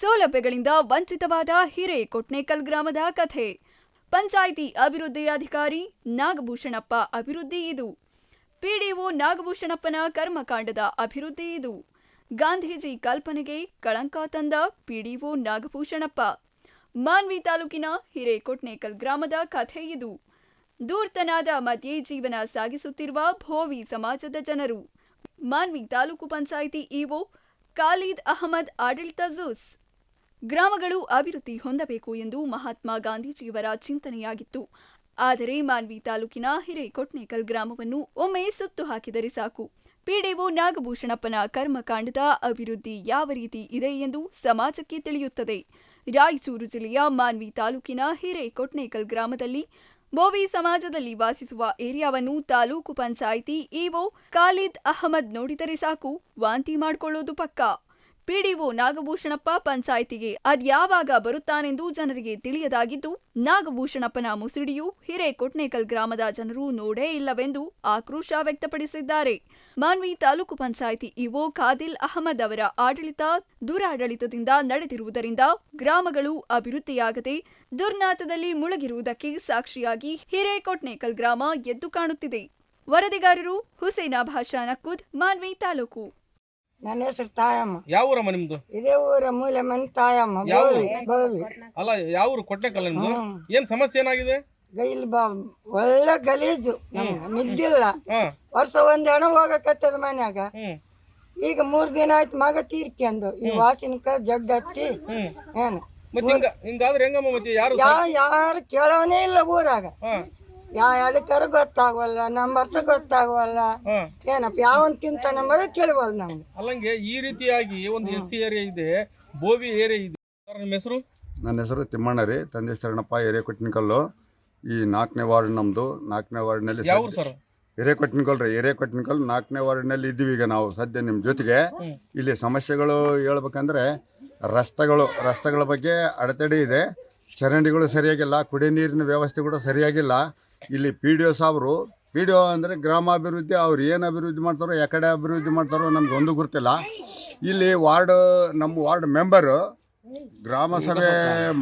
ಸೌಲಭ್ಯಗಳಿಂದ ವಂಚಿತವಾದ ಹಿರೇಕೊಟ್ನೇಕಲ್ ಗ್ರಾಮದ ಕಥೆ. ಪಂಚಾಯಿತಿ ಅಭಿವೃದ್ಧಿ ಅಧಿಕಾರಿ ನಾಗಭೂಷಣಪ್ಪ ಅಭಿವೃದ್ಧಿ ಇದು. ಪಿಡಿಒ ನಾಗಭೂಷಣಪ್ಪನ ಕರ್ಮಕಾಂಡದ ಅಭಿವೃದ್ಧಿ ಇದು. ಗಾಂಧೀಜಿ ಕಲ್ಪನೆಗೆ ಕಳಂಕ ತಂದ ಪಿಡಿಒ ನಾಗಭೂಷಣಪ್ಪ. ಮಾನ್ವಿ ತಾಲೂಕಿನ ಹಿರೇಕೊಟ್ನೇಕಲ್ ಗ್ರಾಮದ ಕಥೆ ಇದು. ದೂರ್ತನಾದ ಮಧ್ಯೆ ಜೀವನ ಸಾಗಿಸುತ್ತಿರುವ ಭೋವಿ ಸಮಾಜದ ಜನರು. ಮಾನ್ವಿ ತಾಲೂಕು ಪಂಚಾಯಿತಿ ಇಒ ಖಾಲಿದ್ ಅಹಮದ್ ಆಡಳಿತ ಜೂಸ್ ಗ್ರಾಮಗಳು ಅಭಿವೃದ್ಧಿ ಹೊಂದಬೇಕು ಎಂದು ಮಹಾತ್ಮ ಗಾಂಧೀಜಿಯವರ ಚಿಂತನೆಯಾಗಿತ್ತು. ಆದರೆ ಮಾನ್ವಿ ತಾಲೂಕಿನ ಹಿರೇಕೊಟ್ನೇಕಲ್ ಗ್ರಾಮವನ್ನು ಒಮ್ಮೆ ಸುತ್ತು ಹಾಕಿದರೆ ಸಾಕು. ಪಿಡಿಒ ನಾಗಭೂಷಣಪ್ಪನ ಕರ್ಮಕಾಂಡದ ಅಭಿವೃದ್ಧಿ ಯಾವ ರೀತಿ ಇದೆ ಎಂದು ಸಮಾಜಕ್ಕೆ ತಿಳಿಯುತ್ತದೆ. ರಾಯಚೂರು ಜಿಲ್ಲೆಯ ಮಾನ್ವಿ ತಾಲೂಕಿನ ಹಿರೇಕೊಟ್ನೇಕಲ್ ಗ್ರಾಮದಲ್ಲಿ ಬೋವಿ ಸಮಾಜದಲ್ಲಿ ವಾಸಿಸುವ ಏರಿಯಾವನ್ನು ತಾಲೂಕು ಪಂಚಾಯಿತಿ ಇಒ ಖಾಲಿದ್ ಅಹಮದ್ ನೋಡಿದರೆ ಸಾಕು. ವಾಂತಿ ಮಾಡಿಕೊಳ್ಳೋದು ಪಕ್ಕಾ. ಪಿಡಿಒ ನಾಗಭೂಷಣಪ್ಪ ಪಂಚಾಯಿತಿಗೆ ಅದ್ಯಾವಾಗ ಬರುತ್ತಾನೆಂದು ಜನರಿಗೆ ತಿಳಿಯದಾಗಿದ್ದು, ನಾಗಭೂಷಣಪ್ಪನ ಮುಸುಡಿಯು ಹಿರೇಕೊಟ್ನೇಕಲ್ ಗ್ರಾಮದ ಜನರು ನೋಡೇ ಇಲ್ಲವೆಂದು ಆಕ್ರೋಶ ವ್ಯಕ್ತಪಡಿಸಿದ್ದಾರೆ. ಮಾನ್ವಿ ತಾಲೂಕು ಪಂಚಾಯಿತಿ ಇಒ ಖಾದಿಲ್ ಅಹಮದ್ ಅವರ ಆಡಳಿತ ದುರಾಡಳಿತದಿಂದ ನಡೆದಿರುವುದರಿಂದ ಗ್ರಾಮಗಳು ಅಭಿವೃದ್ಧಿಯಾಗದೆ ದುರ್ನಾತದಲ್ಲಿ ಮುಳುಗಿರುವುದಕ್ಕೆ ಸಾಕ್ಷಿಯಾಗಿ ಹಿರೇಕೊಟ್ನೇಕಲ್ ಗ್ರಾಮ ಎದ್ದು ಕಾಣುತ್ತಿದೆ. ವರದಿಗಾರರು ಹುಸೇನಾ ಭಾಷಾ ನಕ್ಕುದ್ ಮಾನ್ವಿ ತಾಲೂಕು. ನನ್ನ ಹೆಸರು ತಾಯಮ್ಮ. ಯಾವ ಊರಮ್ಮ ನಿಮ್ದು? ಇದೇ ಊರ ಮೂಲೆ ಮನೆ ತಾಯಮ್ಮ ಯಾವ ಬೋವಿ ಬೋವಿ ಅಲ್ಲ ಯಾವ ಊರು? ಕೊಟ್ಟೆಕಲ್ಲ ನಿಮ್ದು? ಏನ್ ಸಮಸ್ಯೆ ಏನಾಗಿದೆ? ಗೈಲ್ ಬಾ ಒಳ್ಳೆ ಗಲೀಜು ನಮ್ಗೆ ನಿದ್ದಿಲ್ಲ ಹಾ. ವರ್ಷ ಒಂದ್ ಹಣ ಹೋಗಕತ್ತದ ಮನ್ಯಾಗ. ಹ್ಮ್. ಈಗ ಮೂರ್ ದಿನ ಆಯ್ತು ಮಗ ತೀರ್ಕೊಂಡು ಈ ವಾಸಿನಕ ಜಗ್ ಹತ್ತಿ ಏನು? ಮತ್ತೆ ಹಿಂಗ ಹಿಂಗಾದ್ರೆ ಹೆಂಗಮ್ಮ ಮತ್ತೆ ಯಾರು ಯಾ ಯಾರು ಕೇಳೋನೇ ಇಲ್ಲ ಊರಾಗ. ಹಾ ಯಾ ಅದಕ್ಕಾರ ಗೊತ್ತಾಗವಲ್ಲ ನಮ್ಮ ಅರ್ಥ ಗೊತ್ತಾಗವಲ್ಲ ಏನಪ್ಪ ಯಾವನ್ ತಿಂತ ನಮ್ಮದ ತಿಳಿವಲ್ಲ ನಮ್ಗೆ. ಅಲ್ಲಂಗೆ ಈ ರೀತಿಯಾಗಿ ಒಂದು ಎಸ್ ಸಿ ಏರಿಯಾ ಇದೆ ಬೋವಿ ಏರಿಯಾ ಇದೆ. ಸರ್, ನಿಮ್ಮ ಹೆಸರು? ನನ್ನ ಹೆಸರು ತಿಮ್ಮಣ್ಣ ರೀ ತಂದೆ ಶರಣಪ್ಪ ಹಿರೇಕೊಟ್ಟಿನಕಲ್ಲು ಈ ನಾಲ್ಕನೇ ವಾರ್ಡ್ ನಮ್ಮದು ನಾಲ್ಕನೇ ವಾರ್ಡ್ನಲ್ಲಿ ಯಾವ ಸರ್? ಹಿರೇಕೊಟ್ಟಿನಕಲ್ ರೀ ಹಿರೇಕೊಟ್ಟಿನಕಲ್ ನಾಲ್ಕನೇ ವಾರ್ಡ್ನಲ್ಲಿ ಇದ್ದೀವಿ ಈಗ ನಾವು ಸದ್ಯ ನಿಮ್ಮ ಜೊತೆಗೆ. ಇಲ್ಲಿ ಸಮಸ್ಯೆಗಳು ಹೇಳ್ಬೇಕಂದ್ರೆ ರಸ್ತೆಗಳು ರಸ್ತೆಗಳ ಬಗ್ಗೆ ಅಡೆತಡೆ ಇದೆ. ಚರಂಡಿಗಳು ಸರಿಯಾಗಿಲ್ಲ ಕುಡಿಯ ನೀರಿನ ವ್ಯವಸ್ಥೆ ಕೂಡ ಸರಿಯಾಗಿಲ್ಲ. ಇಲ್ಲಿ ಪಿ ಡಿ ಒ ಸಾಬ್ರು ಪಿ ಡಿ ಒ ಅಂದರೆ ಗ್ರಾಮಾಭಿವೃದ್ಧಿ ಅವ್ರು ಏನು ಅಭಿವೃದ್ಧಿ ಮಾಡ್ತಾರೋ ಯಾಕಡೆ ಅಭಿವೃದ್ಧಿ ಮಾಡ್ತಾರೋ ನಮ್ಗೆ ಒಂದು ಗೊತ್ತಿಲ್ಲ. ಇಲ್ಲಿ ವಾರ್ಡ್ ನಮ್ಮ ವಾರ್ಡ್ ಮೆಂಬರು ಗ್ರಾಮ ಸಭೆ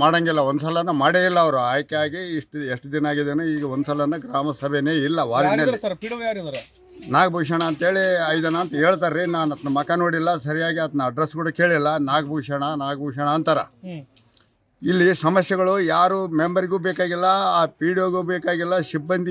ಮಾಡೋಂಗಿಲ್ಲ ಒಂದು ಸಲನ ಮಾಡೇ ಇಲ್ಲ ಅವರು. ಆಯ್ಕೆ ಆಗಿ ಇಷ್ಟು ಎಷ್ಟು ದಿನ ಆಗಿದೆ ಈಗ ಒಂದು ಸಲನ ಗ್ರಾಮ ಸಭೆನೇ ಇಲ್ಲ ವಾರ್ಡ್ನಲ್ಲಿ. ನಾಗಭೂಷಣ ಅಂತೇಳಿ ಐದನ ಅಂತ ಹೇಳ್ತಾರೆ ರೀ ನಾನು ಅದನ್ನ ಮಕ ನೋಡಿಲ್ಲ ಸರಿಯಾಗಿ ಅದನ್ನ ಅಡ್ರೆಸ್ ಕೂಡ ಕೇಳಿಲ್ಲ. ನಾಗಭೂಷಣ ನಾಗಭೂಷಣ ಅಂತಾರ. ಇಲ್ಲಿ ಸಮಸ್ಯೆಗಳು ಯಾರು ಮೆಂಬರಿಗೂ ಬೇಕಾಗಿಲ್ಲ ಆ ಪಿ ಡಿ ಒಗೂ ಬೇಕಾಗಿಲ್ಲ ಸಿಬ್ಬಂದಿ